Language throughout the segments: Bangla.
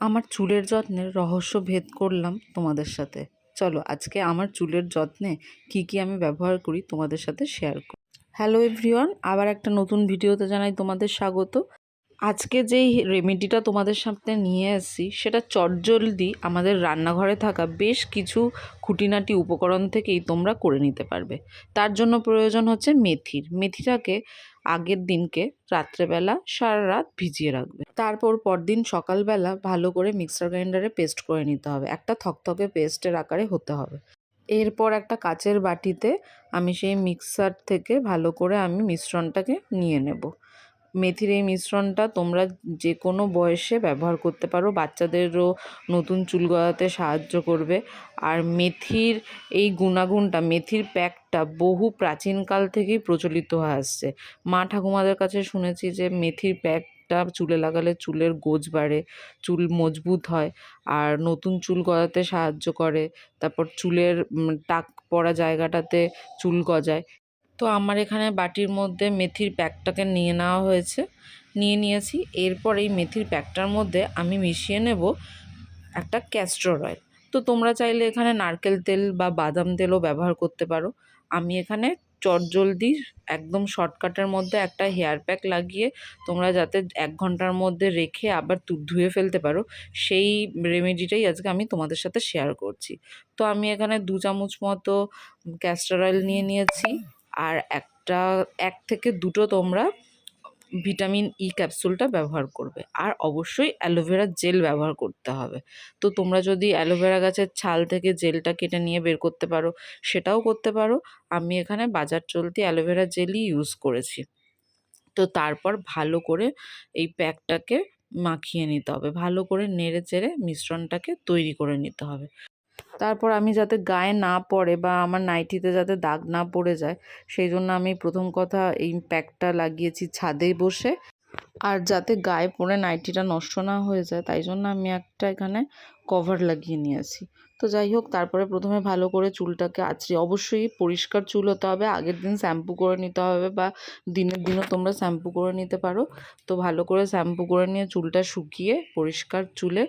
আমার চুলের যত্নের রহস্য ভেদ করলাম তোমাদের সাথে। চলো, আজকে আমার চুলের যত্নে কি কি আমি ব্যবহার করি তোমাদের সাথে শেয়ার করি। হ্যালো এভরিওয়ান আবার একটা নতুন ভিডিওতে জানাই তোমাদের স্বাগত। আজকে যেই রেমেডিটা তোমাদের সামনে নিয়ে এসেছি সেটা চটজলদি আমাদের রান্নাঘরে থাকা বেশ কিছু খুঁটিনাটি উপকরণ থেকেই তোমরা করে নিতে পারবে। তার জন্য প্রয়োজন হচ্ছে মেথির। মেথিটাকে আগের দিনকে রাত্রেবেলা সারা রাত ভিজিয়ে রাখবে। তারপর পরদিন সকালবেলা ভালো করে মিক্সার গ্রাইন্ডারে পেস্ট করে নিতে হবে। একটা থকথকে পেস্টের আকারে হতে হবে। এরপর একটা কাচের বাটিতে আমি সেই মিক্সার থেকে ভালো করে আমি মিশ্রণটাকে নিয়ে নেব। মেথির এই মিশ্রণটা তোমরা যে কোনো বয়সে ব্যবহার করতে পারো। বাচ্চাদেরও নতুন চুল গজাতে সাহায্য করবে। আর মেথির এই গুণাগুণটা, মেথির প্যাকটা বহু প্রাচীনকাল থেকেই প্রচলিত হয়ে আসছে। মা ঠাকুমাদের কাছে শুনেছি যে মেথির প্যাকটা চুলে লাগালে চুলের গোজ বাড়ে, চুল মজবুত হয় আর নতুন চুল গজাতে সাহায্য করে। তারপর চুলের টাক পড়া জায়গাটাতে চুল গজায়। তো আমার এখানে বাটির মধ্যে মেথির প্যাকটাকে নিয়ে নেওয়া হয়েছে। নিয়ে নিয়েছি। এরপর এই মেথির প্যাকটার মধ্যে আমি মিশিয়ে নেব একটা ক্যাস্টর অয়েল। তো তোমরা চাইলে এখানে নারকেল তেল বা বাদাম তেলও ব্যবহার করতে পারো। আমি এখানে চটজলদি একদম শর্টকাটের মধ্যে একটা হেয়ার প্যাক লাগিয়ে তোমরা যাতে এক ঘণ্টার মধ্যে রেখে আবার তু, ধুয়ে ফেলতে পারো, সেই রেমেডিটাই আজকে আমি তোমাদের সাথে শেয়ার করছি। তো আমি এখানে দু চামচ মতো ক্যাস্টর অয়েল নিয়ে নিয়েছি। আর একটা, এক থেকে দুটো তোমরা ভিটামিন ই ক্যাপসুলটা ব্যবহার করবে। আর অবশ্যই অ্যালোভেরা জেল ব্যবহার করতে হবে। তো তোমরা যদি অ্যালোভেরা গাছের ছাল থেকে জেলটা কেটে নিয়ে বের করতে পারো, সেটাও করতে পারো। আমি এখানে বাজার চলতি অ্যালোভেরা জেলই ইউজ করেছি। তো তারপর ভালো করে এই প্যাকটাকে মাখিয়ে নিতে হবে। ভালো করে নেড়ে চেড়ে মিশ্রণটাকে তৈরি করে নিতে হবে। তারপর আমি যাতে গায়ে না পড়ে বা আমার নাইটিতে যাতে দাগ না পড়ে যায়, সেই জন্য আমি প্রথম কথা এই প্যাকটা লাগিয়েছি ছাদে বসে। আর যাতে গায়ে পড়ে নাইটিটা নষ্ট না হয়ে যায়, তাই জন্য আমি একটা এখানে কভার লাগিয়ে নিয়েছি। তো যাই হোক, তারপরে প্রথমে ভালো করে চুলটাকে আঁচড়ে, অবশ্যই পরিষ্কার চুল হতে হবে, আগের দিন শ্যাম্পু করে নিতে হবে বা দিনের দিনও তোমরা শ্যাম্পু করে নিতে পারো। তো ভালো করে শ্যাম্পু করে নিয়ে চুলটা শুকিয়ে, পরিষ্কার চুলে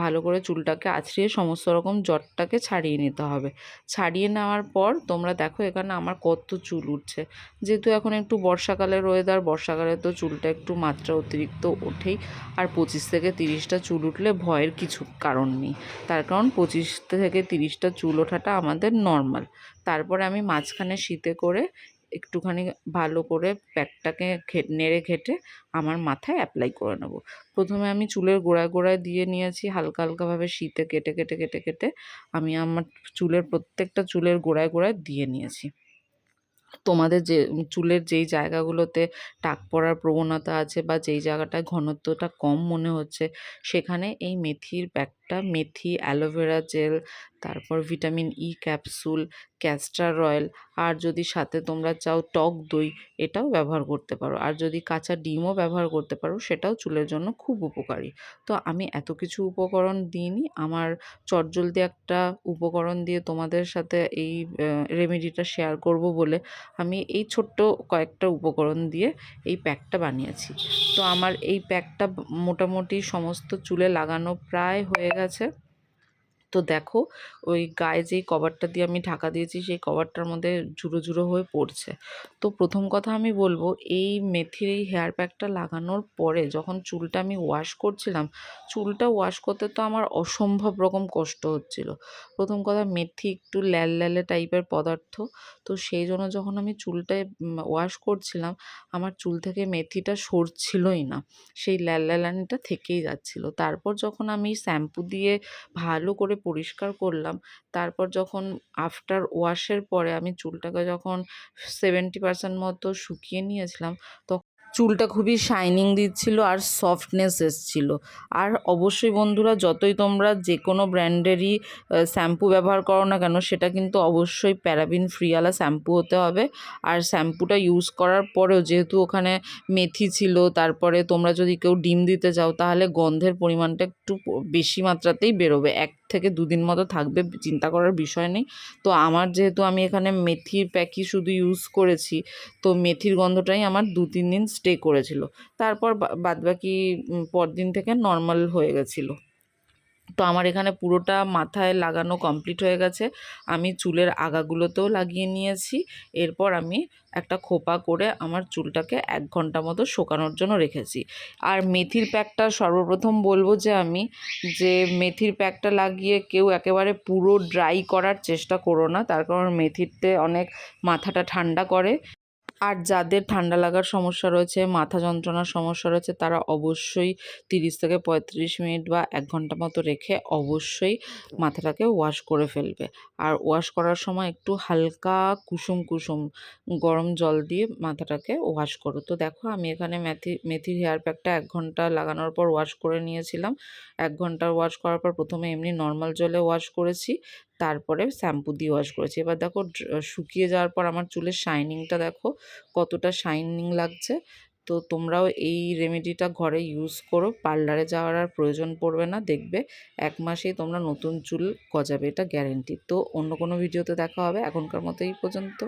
ভালো করে চুলটাকে আছড়িয়ে সমস্ত রকম জটটাকে ছাড়িয়ে নিতে হবে। ছাড়িয়ে নেওয়ার পর তোমরা দেখো এখানে আমার কত চুল উঠছে। যেহেতু এখন একটু বর্ষাকালের ওয়েদার বর্ষাকালে তো চুলটা একটু মাত্রা অতিরিক্ত ওঠেই। আর পঁচিশ থেকে তিরিশটা চুল উঠলে ভয়ের কিছু কারণ নেই। তার কারণ পঁচিশ থেকে তিরিশটা চুল ওঠাটা আমাদের নর্মাল তারপরে আমি মাঝখানে শীতে করে একটুখানি ভালো করে প্যাকটাকে নেড়ে ঘেটে আমার মাথায় অ্যাপ্লাই করে নেব। প্রথমে আমি চুলের গোড়ায় গোড়ায় দিয়ে নিয়েছি, হালকা হালকাভাবে শীতে কেটে কেটে কেটে কেটে আমি আমার চুলের প্রত্যেকটা চুলের গোড়ায় গোড়ায় দিয়ে নিয়েছি। তোমাদের যে চুলের যেই জায়গাগুলোতে টাক পড়ার প্রবণতা আছে বা যেই জায়গাটায় ঘনত্বটা কম মনে হচ্ছে, সেখানে এই মেথির প্যাকটা মেথি অ্যালোভেরা জেল তারপর vitamin E capsule castor oil আর যদি সাথে তোমরা চাও টক দই, এটাও ব্যবহার করতে পারো। আর যদি কাঁচা ডিমও ব্যবহার করতে পারো, সেটাও চুলের জন্য খুব উপকারী। তো আমি এত কিছু উপকরণ দিইনি। আমার চটজলদি একটা উপকরণ দিয়ে তোমাদের সাথে এই রেমেডিটা শেয়ার করব বলে আমি এই ছোট্ট কয়েকটা উপকরণ দিয়ে এই প্যাকটা বানিয়েছি। তো আমার এই প্যাকটা মোটামুটি সমস্ত চুলে লাগানো প্রায় হয়ে গেছে। তো দেখো, ওই গায়ে যেই কভারটা দিয়ে আমি ঢাকা দিয়েছি, সেই কভারটার মধ্যে ঝুড়ো ঝুড়ো হয়ে পড়ছে। তো প্রথম কথা আমি বলব, এই মেথির এই হেয়ার প্যাকটা লাগানোর পরে যখন চুলটা আমি ওয়াশ করছিলাম, চুলটা ওয়াশ করতে তো আমার অসম্ভব রকম কষ্ট হচ্ছিল। প্রথম কথা, মেথি একটু ল্যাল ল্যালে টাইপের পদার্থ। তো সেই জন্য যখন আমি চুলটায় ওয়াশ করছিলাম, আমার চুল থেকে মেথিটা সরছিলই না। সেই ল্যাল ল্যালানিটা থেকেই যাচ্ছিল। তারপর যখন আমি শ্যাম্পু দিয়ে ভালো করে পরিষ্কার করলাম। তারপর যখন আফটার ওয়াশের পরে আমি চুলটাকে যখন সেভেন্টি পার্সেন্ট মতো শুকিয়ে নিয়েছিলাম তখন চুলটা খুবই শাইনিং দিচ্ছিল আর সফটনেস এসছিল। আর অবশ্যই বন্ধুরা, যতই তোমরা যে কোনো ব্র্যান্ডেরই শ্যাম্পু ব্যবহার করো না কেন, সেটা কিন্তু অবশ্যই প্যারাবিন ফ্রিওয়ালা শ্যাম্পু হতে হবে। আর শ্যাম্পুটা ইউজ করার পরেও যেহেতু ওখানে মেথি ছিল, তারপরে তোমরা যদি কেউ ডিম দিতে চাও, তাহলে গন্ধের পরিমাণটা একটু বেশি মাত্রাতেই বেরোবে। এক থেকে দুদিন মতো থাকবে, চিন্তা করার বিষয় নেই। তো আমার যেহেতু আমি এখানে মেথির প্যাকই শুধু ইউজ করেছি, তো মেথির গন্ধটাই আমার দু, তিন দিন স্টে করেছিল। তারপর বাদবাকি পরদিন থেকে নর্মাল হয়ে গেছিল। তো আমার এখানে পুরোটা মাথায় লাগানো কমপ্লিট হয়ে গেছে। আমি চুলের আগাগুলোতেও লাগিয়ে নিয়েছি। এরপর আমি একটা খোপা করে আমার চুলটাকে এক ঘণ্টা মতো শোকানোর জন্য রেখেছি। আর মেথির প্যাকটা সর্বপ্রথম বলব যে আমি যে মেথির প্যাকটা লাগিয়ে কেউ একেবারে পুরো ড্রাই করার চেষ্টা করো না। তার কারণ মেথিতে অনেক মাথাটা ঠান্ডা করে। আর যাদের ঠান্ডা লাগার সমস্যা রয়েছে, মাথা যন্ত্রণার সমস্যা রয়েছে, তারা অবশ্যই তিরিশ থেকে পঁয়ত্রিশ মিনিট বা এক ঘণ্টা মতো রেখে অবশ্যই মাথাটাকে ওয়াশ করে ফেলবে। আর ওয়াশ করার সময় একটু হালকা কুসুম কুসুম গরম জল দিয়ে মাথাটাকে ওয়াশ করো। তো দেখো আমি এখানে মেথি মেথির হেয়ার প্যাকটা এক ঘণ্টা লাগানোর পর ওয়াশ করে নিয়েছিলাম। এক ঘণ্টা ওয়াশ করার পর প্রথমে এমনি নর্মাল জলে ওয়াশ করেছি। তারপরে শ্যাম্পু দিয়ে ওয়াশ করেছি। এবার দেখো শুকিয়ে যাওয়ার পর আমার চুলের শাইনিংটা দেখো কতটা শাইনিং লাগছে। তো তোমরাও এই রেমেডিটা ঘরে ইউজ করো। পার্লারে যাওয়ার আর প্রয়োজন পড়বে না। দেখবে এক মাসেই তোমরা নতুন চুল গজাবে, এটা গ্যারেন্টি তো অন্য কোনো ভিডিওতে দেখা হবে। এখনকার মতো এই পর্যন্ত।